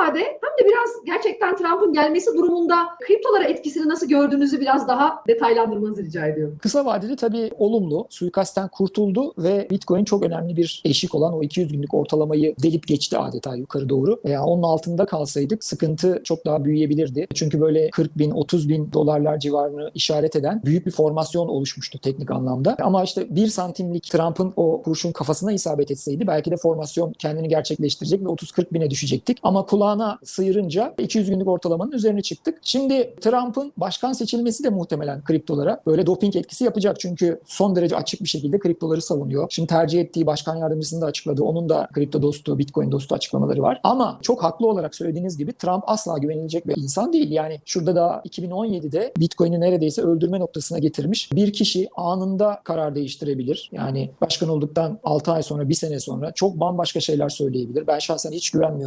vade hem de biraz gerçekten Trump'ın gelmesi durumunda kriptolara etkisini nasıl gördüğünüzü biraz daha detaylandırmanızı rica ediyorum. Kısa vadeli tabii olumlu. Suikastten kurtuldu ve Bitcoin çok önemli bir eşik olan o 200 günlük ortalamayı delip geçti adeta yukarı doğru. Yani onun altında kalsaydık sıkıntı çok daha büyüyebilirdi. Çünkü böyle 40 bin, 30 bin dolarlar civarını işaret eden büyük bir formasyon oluşmuştu teknik anlamda. Ama işte bir santimlik Trump'ın o kurşun kafasına isabet etseydi belki de formasyon kendini gerçekleştirecek ve 30-40 bine düşecektik. Ama kulağına sıyırınca 200 günlük ortalamanın üzerine çıktık. Şimdi Trump'ın başkan seçilmesi de muhtemelen kriptolara böyle doping etkisi yapacak. Çünkü son derece açık bir şekilde kriptoları savunuyor. Şimdi tercih ettiği başkan yardımcısını da açıkladı. Onun da kripto dostu, Bitcoin dostu açıklamaları var. Ama çok haklı olarak söylediğiniz gibi Trump asla güvenilecek bir insan değil. Yani şurada da 2017'de Bitcoin'i neredeyse öldürme noktasına getirmiş. Bir kişi anında karar değiştirebilir. Yani başkan olduktan 6 ay sonra, bir sene sonra çok bambaşka şeyler söyleyebilir. Ben şahsen hiç güvenmiyorum.